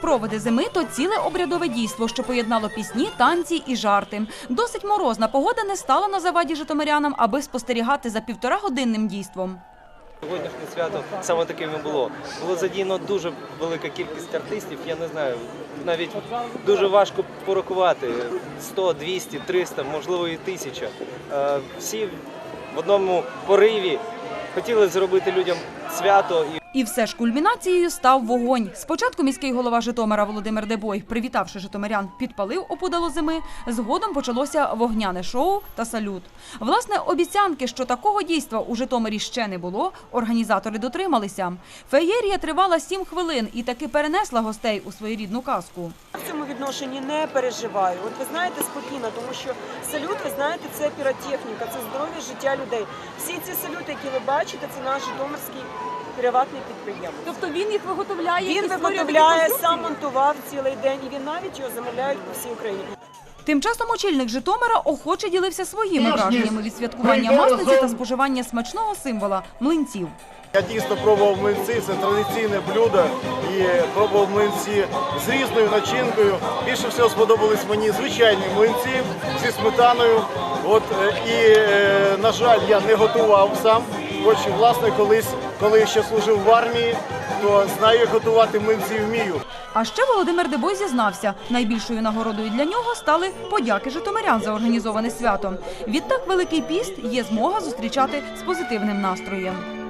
Проводи зими то ціле обрядове дійство, що поєднало пісні, танці і жарти. Досить морозна погода не стала на заваді житомирянам, аби спостерігати за півторагодинним дійством. Сьогоднішнє свято саме таким і було. Було задіяно дуже велика кількість артистів. Я не знаю, навіть дуже важко порахувати 100, 200, 300, можливо, і тисяча. Е, Всі в одному пориві хотіли зробити людям свято і все ж кульмінацією став вогонь. Спочатку міський голова Житомира Володимир Дебой, привітавши житомирян, підпалив опудало зими. Згодом почалося вогняне шоу та салют. Власне, обіцянки, що такого дійства у Житомирі ще не було, організатори дотрималися. Феєрія тривала сім хвилин і таки перенесла гостей у своєрідну казку. В цьому відношенні не переживаю. От ви знаєте спокійно, тому що салют, ви знаєте, це піротехніка, це здоров'я життя людей. Всі ці салюти, які ви бачите, це наш житомирський приватний підприємець. Тобто він їх виготовляє Він виготовляє, сам монтував цілий день, і він навіть його замовляють по всій Україні. Тим часом очільник Житомира охоче ділився своїми враженнями від святкування масниці та споживання смачного символа млинців. Я дійсно пробував млинці, це традиційне блюдо. І пробував млинці з різною начинкою. Більше всього сподобались мені звичайні млинці зі сметаною. От е, і е, на жаль, я не готував сам. Хоч власне колись, коли ще служив в армії, то знаю, як готувати млинці вмію. А ще Володимир Дебой зізнався, найбільшою нагородою для нього стали подяки житомирян за організоване свято. Відтак Великий піст є змога зустрічати з позитивним настроєм.